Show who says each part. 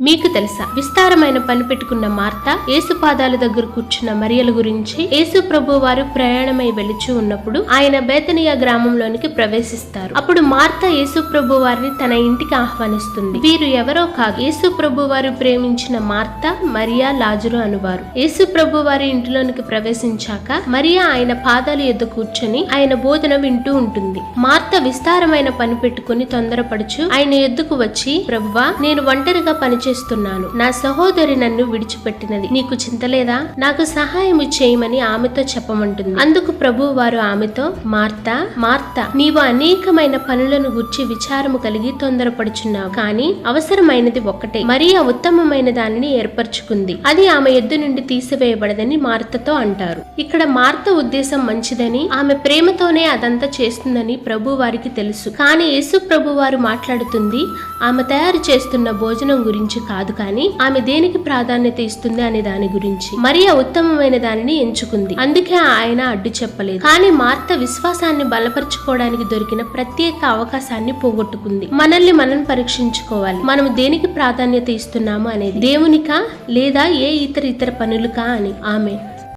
Speaker 1: మీకు తెలుసా? విస్తారమైన పని పెట్టుకున్న మార్త యేసు పాదాల దగ్గర కూర్చున్న మరియల గురించి యేసు ప్రభు వారు ప్రయాణమై వెలిచి ఉన్నప్పుడు ఆయన బేతనియా గ్రామంలోనికి ప్రవేశిస్తారు. అప్పుడు మార్త యేసు ప్రభు వారిని తన ఇంటికి ఆహ్వానిస్తుంది. వీరు ఎవరో కాదు యేసు ప్రభు వారు ప్రేమించిన మార్త మరియా లాజరు అనువారు. యేసు ప్రభు వారి ఇంటిలోనికి ప్రవేశించాక మరియా ఆయన పాదాలు ఎద్దు కూర్చొని ఆయన బోధన వింటూ ఉంటుంది. మార్త విస్తారమైన పని పెట్టుకుని తొందరపడుచు ఆయన ఎద్దుకు వచ్చి ప్రభువా నేను ఒంటరిగా చేస్తున్నాను. నా సహోదరి నన్ను విడిచిపెట్టినది. నీకు చింతలేదా నాకు సహాయం చేయమని ఆమెతో చెప్పమంటుంది. అందుకు ప్రభు వారు ఆమెతో మార్త మార్త నీవు అనేకమైన పనులను గుర్చి విచారము కలిగి తొందరపడుచున్నావు. కానీ అవసరమైనది ఒక్కటే. మరీ ఉత్తమమైన దానిని ఏర్పరచుకుంది. అది ఆమె ఎద్దు నుండి తీసివేయబడదని మార్తతో అంటారు. ఇక్కడ మార్త ఉద్దేశం మంచిదని ఆమె ప్రేమతోనే అదంతా చేస్తుందని ప్రభు వారికి తెలుసు. కానీ యేసు ప్రభు వారు మాట్లాడుతుంది ఆమె తయారు చేస్తున్న భోజనం గురించి గురించి కాదు కానీ ఆమె దేనికి ప్రాధాన్యత ఇస్తుంది అనే దాని గురించి. మరియా ఉత్తమమైన దానిని ఎంచుకుంది. అందుకే ఆయన అడ్డు చెప్పలేదు. కానీ మార్త విశ్వాసాన్ని బలపరుచుకోవడానికి దొరికిన ప్రత్యేక అవకాశాన్ని పోగొట్టుకుంది. మనల్ని మనం పరీక్షించుకోవాలి. మనం దేనికి ప్రాధాన్యత ఇస్తున్నాము అనేది. దేవునికా లేదా ఏ ఇతర ఇతర పనులుకా అని. ఆమె